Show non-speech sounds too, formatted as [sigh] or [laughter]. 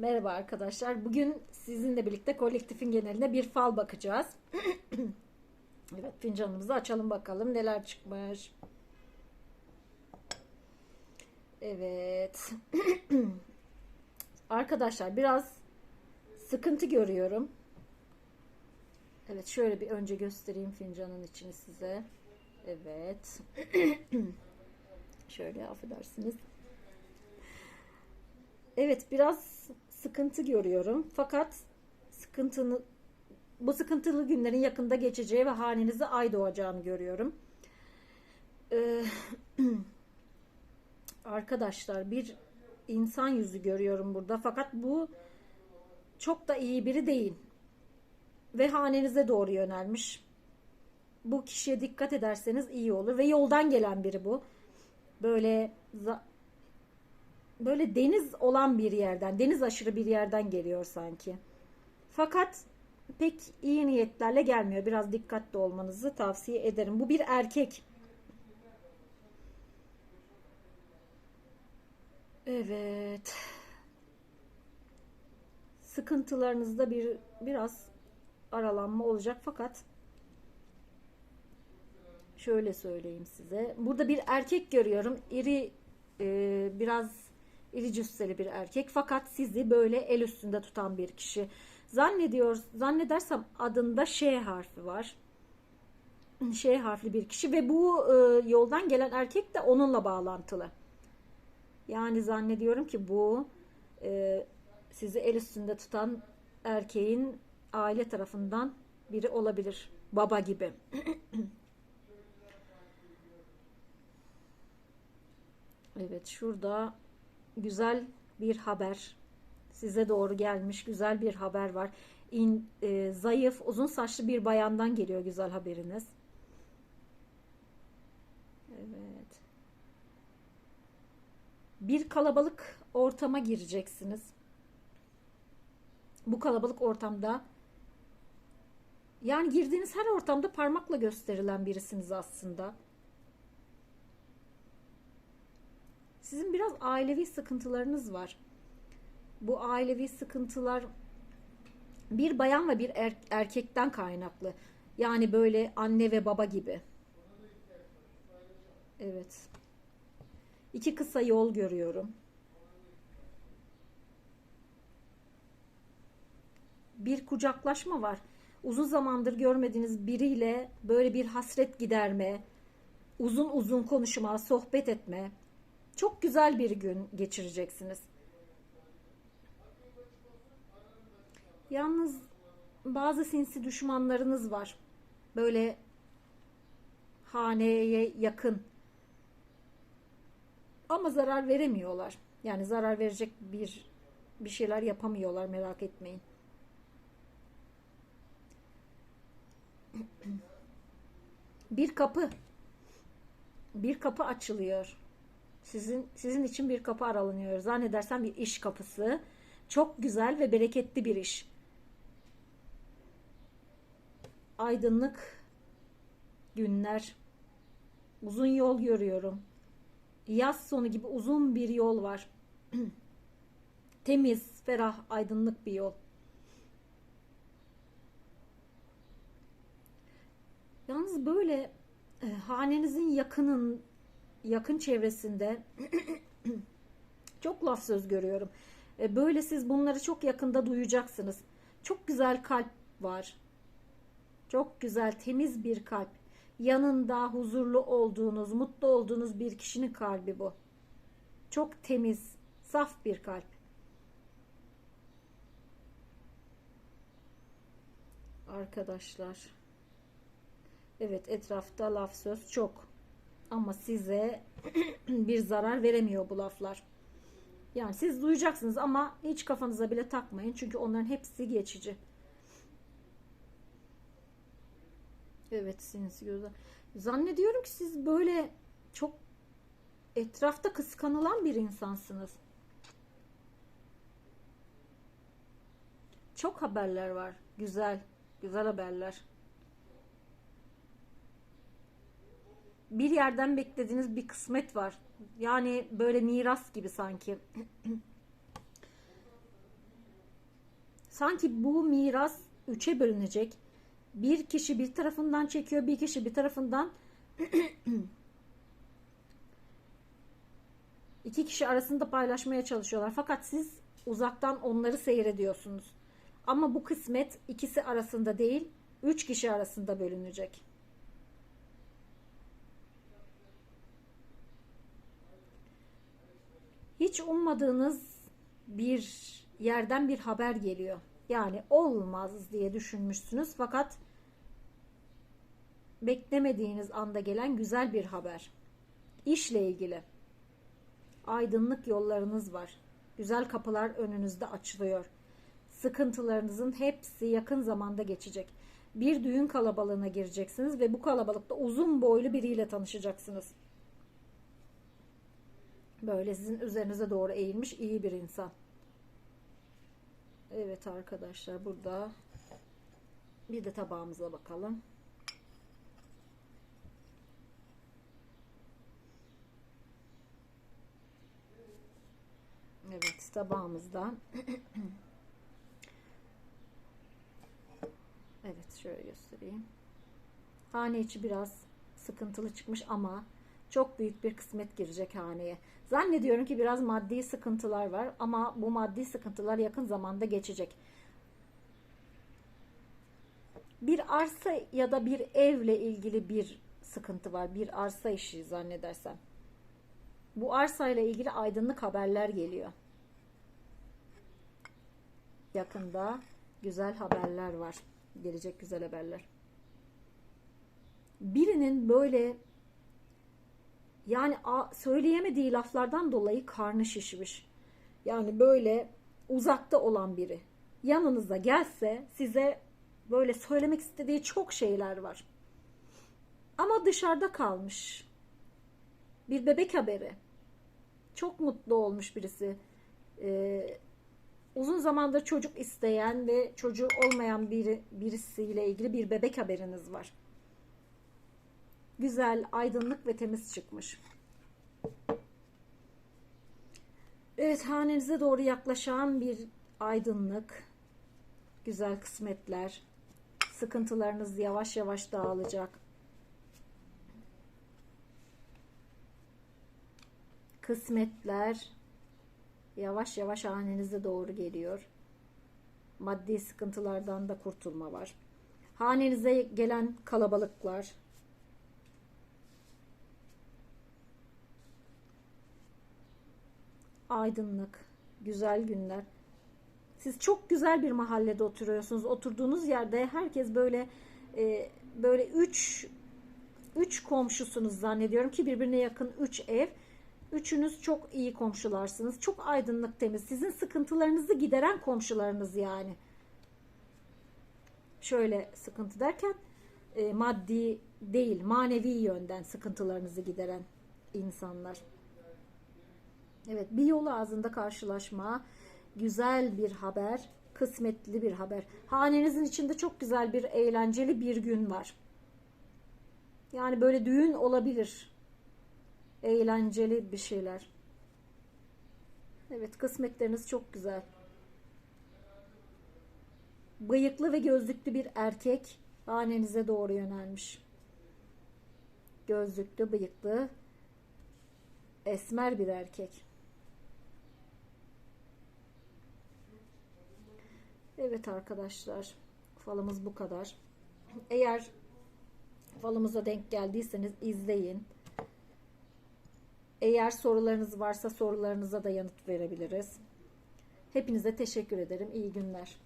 Merhaba arkadaşlar. Bugün sizinle birlikte kolektifin geneline bir fal bakacağız. [clears throat] evet fincanımızı açalım bakalım neler çıkmış. Evet. [clears throat] arkadaşlar biraz sıkıntı görüyorum. Evet şöyle bir önce göstereyim fincanın içini size. Evet. [clears throat] şöyle affedersiniz. Evet biraz sıkıntı görüyorum. Fakat sıkıntını bu sıkıntılı günlerin yakında geçeceği ve hanenize ay doğacağını görüyorum. Ee, [clears throat] arkadaşlar bir insan yüzü görüyorum burada. Fakat bu çok da iyi biri değil. Ve hanenize doğru yönelmiş. Bu kişiye dikkat ederseniz iyi olur. Ve yoldan gelen biri bu. Böyle böyle deniz olan bir yerden, deniz aşırı bir yerden geliyor sanki. Fakat pek iyi niyetlerle gelmiyor. Biraz dikkatli olmanızı tavsiye ederim. Bu bir erkek. Evet. Sıkıntılarınızda bir biraz aralanma olacak fakat şöyle söyleyeyim size. Burada bir erkek görüyorum. İri e, biraz iri cüsseli bir erkek fakat sizi böyle el üstünde tutan bir kişi. Zannediyor, zannedersem adında Ş harfi var. Ş harfli bir kişi ve bu e, yoldan gelen erkek de onunla bağlantılı. Yani zannediyorum ki bu e, sizi el üstünde tutan erkeğin aile tarafından biri olabilir. Baba gibi. [clears throat] evet şurada güzel bir haber size doğru gelmiş güzel bir haber var. İn, e, zayıf, uzun saçlı bir bayandan geliyor güzel haberiniz. Evet. Bir kalabalık ortama gireceksiniz. Bu kalabalık ortamda yani girdiğiniz her ortamda parmakla gösterilen birisiniz aslında. Sizin biraz ailevi sıkıntılarınız var. Bu ailevi sıkıntılar bir bayan ve bir er erkekten kaynaklı. Yani böyle anne ve baba gibi. Evet. İki kısa yol görüyorum. Bir kucaklaşma var. Uzun zamandır görmediğiniz biriyle böyle bir hasret giderme, uzun uzun konuşma, sohbet etme. Çok güzel bir gün geçireceksiniz. Yalnız bazı sinsi düşmanlarınız var. Böyle haneye yakın. Ama zarar veremiyorlar. Yani zarar verecek bir bir şeyler yapamıyorlar merak etmeyin. Bir kapı bir kapı açılıyor. Sizin sizin için bir kapı aralanıyor. Zannedersem bir iş kapısı. Çok güzel ve bereketli bir iş. Aydınlık günler. Uzun yol görüyorum. Yaz sonu gibi uzun bir yol var. [clears throat] Temiz, ferah, aydınlık bir yol. Yalnız böyle e, hanenizin yakının yakın çevresinde [clears throat] çok laf söz görüyorum. E, böyle siz bunları çok yakında duyacaksınız. Çok güzel kalp var. Çok güzel, temiz bir kalp. Yanında huzurlu olduğunuz, mutlu olduğunuz bir kişinin kalbi bu. Çok temiz, saf bir kalp. Arkadaşlar. Evet, etrafta laf söz çok. Ama size [clears throat] bir zarar veremiyor bu laflar. Yani siz duyacaksınız ama hiç kafanıza bile takmayın. Çünkü onların hepsi geçici. Evet sinsi gözler. Zannediyorum ki siz böyle çok etrafta kıskanılan bir insansınız. Çok haberler var. Güzel. Güzel haberler. Bir yerden beklediğiniz bir kısmet var. Yani böyle miras gibi sanki. [clears throat] sanki bu miras üçe bölünecek. Bir kişi bir tarafından çekiyor, bir kişi bir tarafından [clears throat] iki kişi arasında paylaşmaya çalışıyorlar. Fakat siz uzaktan onları seyrediyorsunuz. Ama bu kısmet ikisi arasında değil, üç kişi arasında bölünecek. Hiç ummadığınız bir yerden bir haber geliyor. Yani olmaz diye düşünmüşsünüz fakat beklemediğiniz anda gelen güzel bir haber. İşle ilgili. Aydınlık yollarınız var. Güzel kapılar önünüzde açılıyor. Sıkıntılarınızın hepsi yakın zamanda geçecek. Bir düğün kalabalığına gireceksiniz ve bu kalabalıkta uzun boylu biriyle tanışacaksınız. Böyle sizin üzerinize doğru eğilmiş iyi bir insan. Evet arkadaşlar burada bir de tabağımıza bakalım. Evet tabağımızda [clears throat] Evet şöyle göstereyim. Hane içi biraz sıkıntılı çıkmış ama çok büyük bir kısmet girecek haneye. Zannediyorum ki biraz maddi sıkıntılar var ama bu maddi sıkıntılar yakın zamanda geçecek. Bir arsa ya da bir evle ilgili bir sıkıntı var. Bir arsa işi zannedersem. Bu arsayla ilgili aydınlık haberler geliyor. Yakında güzel haberler var. Gelecek güzel haberler. Birinin böyle yani söyleyemediği laflardan dolayı karnı şişmiş. Yani böyle uzakta olan biri yanınıza gelse size böyle söylemek istediği çok şeyler var. Ama dışarıda kalmış. Bir bebek haberi. Çok mutlu olmuş birisi. Ee, uzun zamandır çocuk isteyen ve çocuğu olmayan biri, birisiyle ilgili bir bebek haberiniz var güzel, aydınlık ve temiz çıkmış. Evet hanenize doğru yaklaşan bir aydınlık, güzel kısmetler, sıkıntılarınız yavaş yavaş dağılacak. Kısmetler yavaş yavaş hanenize doğru geliyor. Maddi sıkıntılardan da kurtulma var. Hanenize gelen kalabalıklar, aydınlık, güzel günler. Siz çok güzel bir mahallede oturuyorsunuz. Oturduğunuz yerde herkes böyle e, böyle üç üç komşusunuz zannediyorum ki birbirine yakın üç ev. Üçünüz çok iyi komşularsınız. Çok aydınlık temiz. Sizin sıkıntılarınızı gideren komşularınız yani. Şöyle sıkıntı derken e, maddi değil manevi yönden sıkıntılarınızı gideren insanlar. Evet bir yol ağzında karşılaşma, güzel bir haber, kısmetli bir haber. Hanenizin içinde çok güzel bir eğlenceli bir gün var. Yani böyle düğün olabilir. Eğlenceli bir şeyler. Evet kısmetleriniz çok güzel. Bıyıklı ve gözlüklü bir erkek hanenize doğru yönelmiş. Gözlüklü, bıyıklı, esmer bir erkek. Evet arkadaşlar falımız bu kadar. Eğer falımıza denk geldiyseniz izleyin. Eğer sorularınız varsa sorularınıza da yanıt verebiliriz. Hepinize teşekkür ederim. İyi günler.